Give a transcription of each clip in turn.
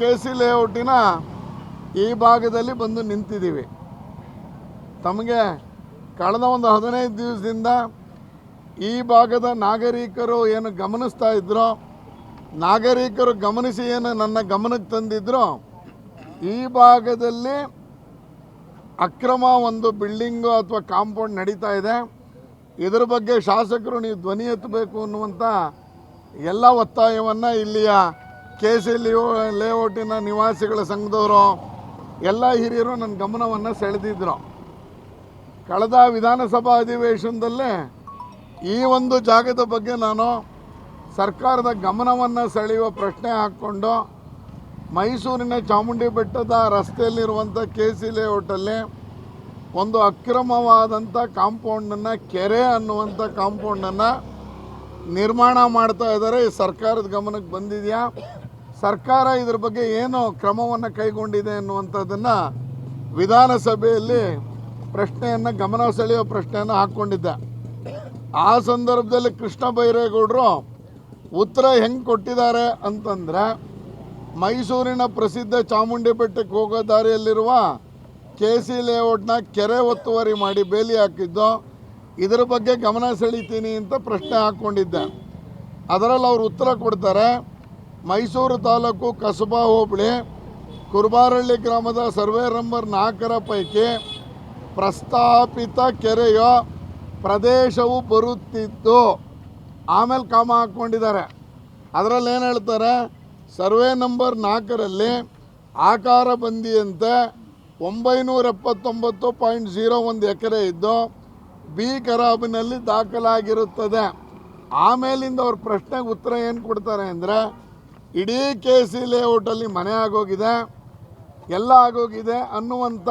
K C ಲೇಔಟಿನ ಈ ಭಾಗದಲ್ಲಿ ಬಂದು ನಿಂತಿದ್ದೀವಿ. ತಮಗೆ ಕಳೆದ ಒಂದು ಹದಿನೈದು ದಿವಸದಿಂದ ಈ ಭಾಗದ ನಾಗರಿಕರು ಏನು ಗಮನಿಸ್ತಾ ಇದ್ರೋ, ನಾಗರಿಕರು ಗಮನಿಸಿ ಏನು ನನ್ನ ಗಮನಕ್ಕೆ ತಂದಿದ್ರು, ಈ ಭಾಗದಲ್ಲಿ ಅಕ್ರಮ ಒಂದು ಬಿಲ್ಡಿಂಗು ಅಥವಾ ಕಾಂಪೌಂಡ್ ನಡೀತಾ ಇದೆ. ಇದರ ಬಗ್ಗೆ ಶಾಸಕರು ನೀವು ಧ್ವನಿ ಎತ್ತಬೇಕು ಅನ್ನುವಂಥ ಎಲ್ಲ ಒತ್ತಾಯವನ್ನು ಇಲ್ಲಿಯ ಕೆ ಸಿ ಲೇಔಟಿನ ನಿವಾಸಿಗಳ ಸಂಘದವರು, ಎಲ್ಲ ಹಿರಿಯರು ನನ್ನ ಗಮನವನ್ನು ಸೆಳೆದಿದ್ರು. ಕಳೆದ ವಿಧಾನಸಭಾ ಅಧಿವೇಶನದಲ್ಲೇ ಈ ಒಂದು ಜಾಗದ ಬಗ್ಗೆ ನಾನು ಸರ್ಕಾರದ ಗಮನವನ್ನು ಸೆಳೆಯುವ ಪ್ರಶ್ನೆ ಹಾಕ್ಕೊಂಡು ಮೈಸೂರಿನ ಚಾಮುಂಡಿ ಬೆಟ್ಟದ ರಸ್ತೆಯಲ್ಲಿರುವಂಥ ಕೆ ಸಿ ಲೇಔಟಲ್ಲಿ ಒಂದು ಅಕ್ರಮವಾದಂಥ ಕಾಂಪೌಂಡನ್ನು, ಕೆರೆ ಅನ್ನುವಂಥ ಕಾಂಪೌಂಡನ್ನು ನಿರ್ಮಾಣ ಮಾಡ್ತಾ ಇದ್ದಾರೆ. ಸರ್ಕಾರದ ಗಮನಕ್ಕೆ ಬಂದಿದೆಯಾ? ಸರ್ಕಾರ ಇದ್ರ ಬಗ್ಗೆ ಏನು ಕ್ರಮವನ್ನು ಕೈಗೊಂಡಿದೆ ಅನ್ನುವಂಥದ್ದನ್ನು ವಿಧಾನಸಭೆಯಲ್ಲಿ ಪ್ರಶ್ನೆಯನ್ನು ಗಮನ ಸೆಳೆಯುವ ಪ್ರಶ್ನೆಯನ್ನು ಹಾಕ್ಕೊಂಡಿದ್ದೆ. ಆ ಸಂದರ್ಭದಲ್ಲಿ ಕೃಷ್ಣ ಬೈರೇಗೌಡರು, ಉತ್ತರ ಹೆಂಗೆ ಕೊಟ್ಟಿದ್ದಾರೆ? ಅಂತಂದರೆ, ಮೈಸೂರಿನ ಪ್ರಸಿದ್ಧ ಚಾಮುಂಡಿ ಬೆಟ್ಟಕ್ಕೆ ಹೋಗೋ ದಾರಿಯಲ್ಲಿರುವ ಕೆ ಸಿ ಲೇಔಟ್ನ ಕೆರೆ ಒತ್ತುವರಿ ಮಾಡಿ ಬೇಲಿ ಹಾಕಿದ್ದು, ಇದರ ಬಗ್ಗೆ ಗಮನ ಸೆಳಿತೀನಿ ಅಂತ ಪ್ರಶ್ನೆ ಹಾಕ್ಕೊಂಡಿದ್ದೆ. ಅದರಲ್ಲಿ ಅವರು ಉತ್ತರ ಕೊಡ್ತಾರೆ ಮೈಸೂರು ತಾಲೂಕು ಕಸಬಾ ಹೋಬಳಿ, ಕುರುಬಾರಳ್ಳಿ ಗ್ರಾಮದ ಸರ್ವೆ ನಂಬರ್ ನಾಲ್ಕರ ಪೈಕಿ ಪ್ರಸ್ತಾಪಿತ ಕೆರೆಯ ಪ್ರದೇಶವು ಬರುತ್ತಿದ್ದು, ಆಮೇಲೆ ಕಾಮ ಹಾಕ್ಕೊಂಡಿದ್ದಾರೆ. ಅದರಲ್ಲಿ ಏನು ಹೇಳ್ತಾರೆ? ಸರ್ವೆ ನಂಬರ್ ನಾಲ್ಕರಲ್ಲಿ ಆಕಾರ ಬಂದಿಯಂತೆ ಒಂಬೈನೂರ ಎಪ್ಪತ್ತೊಂಬತ್ತು ಪಾಯಿಂಟ್ ಜೀರೋ ಒಂದು ಎಕರೆ ಇದ್ದು, ಬಿ ಕರಾಬಿನಲ್ಲಿ ದಾಖಲಾಗಿರುತ್ತದೆ. ಆಮೇಲಿಂದ ಅವ್ರ ಪ್ರಶ್ನೆಗೆ ಉತ್ತರ ಏನು ಕೊಡ್ತಾರೆ ಅಂದರೆ ಇಡೀ ಕೆ ಸಿ ಲೇಔಟಲ್ಲಿ ಮನೆ ಆಗೋಗಿದೆ, ಎಲ್ಲ ಆಗೋಗಿದೆ ಅನ್ನುವಂಥ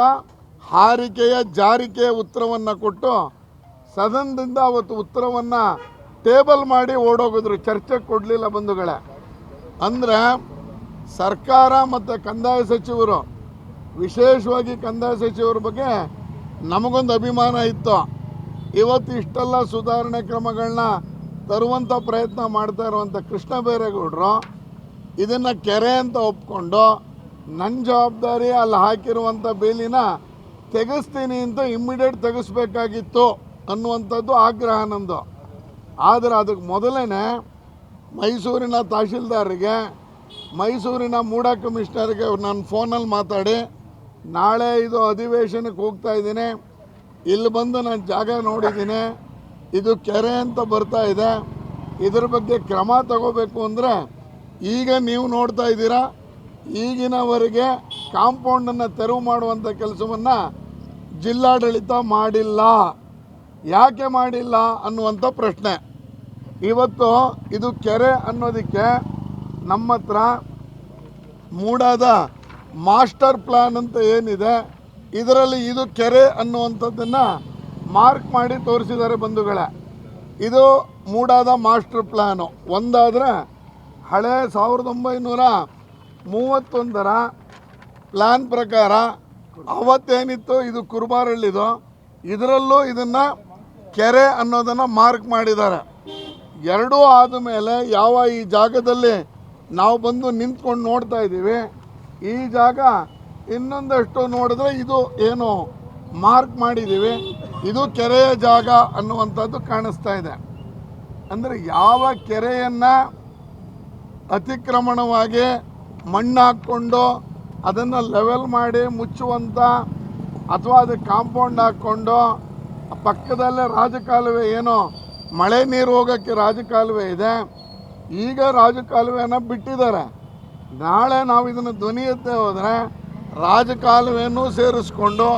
ಹಾರಿಕೆಯ ಜಾರಿಕೆಯ ಉತ್ತರವನ್ನು ಕೊಟ್ಟು ಸದನದಿಂದ ಅವತ್ತು ಉತ್ತರವನ್ನು ಟೇಬಲ್ ಮಾಡಿ ಓಡೋಗಿದ್ರು. ಚರ್ಚೆ ಕೊಡಲಿಲ್ಲ ಬಂಧುಗಳೇ. ಅಂದರೆ ಸರ್ಕಾರ ಮತ್ತು ಕಂದಾಯ ಸಚಿವರು, ವಿಶೇಷವಾಗಿ ಕಂದಾಯ ಸಚಿವರ ಬಗ್ಗೆ ನಮಗೊಂದು ಅಭಿಮಾನ ಇತ್ತು. ಇವತ್ತು ಇಷ್ಟೆಲ್ಲ ಸುಧಾರಣೆ ಕ್ರಮಗಳನ್ನ ತರುವಂಥ ಪ್ರಯತ್ನ ಮಾಡ್ತಾ ಇರುವಂಥ ಕೃಷ್ಣ ಬೈರೇಗೌಡರು ಇದನ್ನು ಕೆರೆ ಅಂತ ಒಪ್ಕೊಂಡು ನನ್ನ ಜವಾಬ್ದಾರಿ ಅಲ್ಲಿ ಹಾಕಿರುವಂಥ ಬೇಲಿನ ತೆಗೆಸ್ತೀನಿ ಅಂತ ಇಮ್ಮಿಡಿಯೇಟ್ ತೆಗೆಸ್ಬೇಕಾಗಿತ್ತು ಅನ್ನುವಂಥದ್ದು ಆಗ್ರಹ ನಂದು. ಆದರೆ ಅದಕ್ಕೆ ಮೊದಲೇ ಮೈಸೂರಿನ ತಹಶೀಲ್ದಾರ್ಗೆ ಮೈಸೂರಿನ ಮೂಡ ಕಮಿಷನರ್ಗೆ ನಾನು ಫೋನಲ್ಲಿ ಮಾತಾಡಿ, ನಾಳೆ ಇದು ಅಧಿವೇಶನಕ್ಕೆ ಹೋಗ್ತಾ ಇದ್ದೀನಿ, ಇಲ್ಲಿ ಬಂದು ನಾನು ಜಾಗ ನೋಡಿದ್ದೀನಿ, ಇದು ಕೆರೆ ಅಂತ ಬರ್ತಾ ಇದೆ, ಇದ್ರ ಬಗ್ಗೆ ಕ್ರಮ ತಗೋಬೇಕು ಅಂದರೆ ಈಗ ನೀವು ನೋಡ್ತಾ ಇದ್ದೀರಾ, ಈಗಿನವರೆಗೆ ಕಾಂಪೌಂಡನ್ನು ತೆರವು ಮಾಡುವಂಥ ಕೆಲಸವನ್ನು ಜಿಲ್ಲಾಡಳಿತ ಮಾಡಿಲ್ಲ. ಯಾಕೆ ಮಾಡಿಲ್ಲ ಅನ್ನುವಂಥ ಪ್ರಶ್ನೆ. ಇವತ್ತು ಇದು ಕೆರೆ ಅನ್ನೋದಕ್ಕೆ ನಮ್ಮ ಹತ್ರ ಮೂಡಾದ ಮಾಸ್ಟರ್ ಪ್ಲ್ಯಾನ್ ಅಂತ ಏನಿದೆ, ಇದರಲ್ಲಿ ಇದು ಕೆರೆ ಅನ್ನುವಂಥದ್ದನ್ನು ಮಾರ್ಕ್ ಮಾಡಿ ತೋರಿಸಿದ್ದಾರೆ ಬಂಧುಗಳೇ. ಇದು ಮೂಡಾದ ಮಾಸ್ಟರ್ ಪ್ಲ್ಯಾನು ಒಂದಾದರೆ ಹಳೆ ಸಾವಿರದ ಒಂಬೈನೂರ ಮೂವತ್ತೊಂದರ ಪ್ಲ್ಯಾನ್ ಪ್ರಕಾರ ಅವತ್ತೇನಿತ್ತು? ಇದು ಕುರುಬಾರಳ್ಳಿದು. ಇದರಲ್ಲೂ ಇದನ್ನು ಕೆರೆ ಅನ್ನೋದನ್ನು ಮಾರ್ಕ್ ಮಾಡಿದ್ದಾರೆ. ಎರಡೂ ಆದ ಮೇಲೆ ಯಾವ ಈ ಜಾಗದಲ್ಲಿ ನಾವು ಬಂದು ನಿಂತ್ಕೊಂಡು ನೋಡ್ತಾ ಇದ್ದೀವಿ. ಈ ಜಾಗ ಇನ್ನೊಂದಷ್ಟು ನೋಡಿದ್ರೆ ಇದು ಏನು ಮಾರ್ಕ್ ಮಾಡಿದ್ದೀವಿ. ಇದು ಕೆರೆಯ ಜಾಗ ಅನ್ನುವಂಥದ್ದು ಕಾಣಿಸ್ತಾ ಇದೆ. ಅಂದರೆ ಯಾವ ಕೆರೆಯನ್ನು ಅತಿಕ್ರಮಣವಾಗಿ ಮಣ್ಣು ಹಾಕ್ಕೊಂಡು ಅದನ್ನು ಲೆವೆಲ್ ಮಾಡಿ ಮುಚ್ಚುವಂಥ ಅಥವಾ ಅದಕ್ಕೆ ಕಾಂಪೌಂಡ್ ಹಾಕ್ಕೊಂಡು ಪಕ್ಕದಲ್ಲೇ ರಾಜಕಾಲುವೆ ಏನು ಮಳೆ ನೀರು ಹೋಗೋಕ್ಕೆ ರಾಜಕಾಲುವೆ ಇದೆ, ಈಗ ರಾಜಕಾಲುವೆಯನ್ನು ಬಿಟ್ಟಿದ್ದಾರೆ. ನಾಳೆ ನಾವು ಇದನ್ನು ಧ್ವನಿ ಎತ್ತೇ ಹೋದರೆ ರಾಜಕಾಲುವೆಯನ್ನು ಸೇರಿಸ್ಕೊಂಡು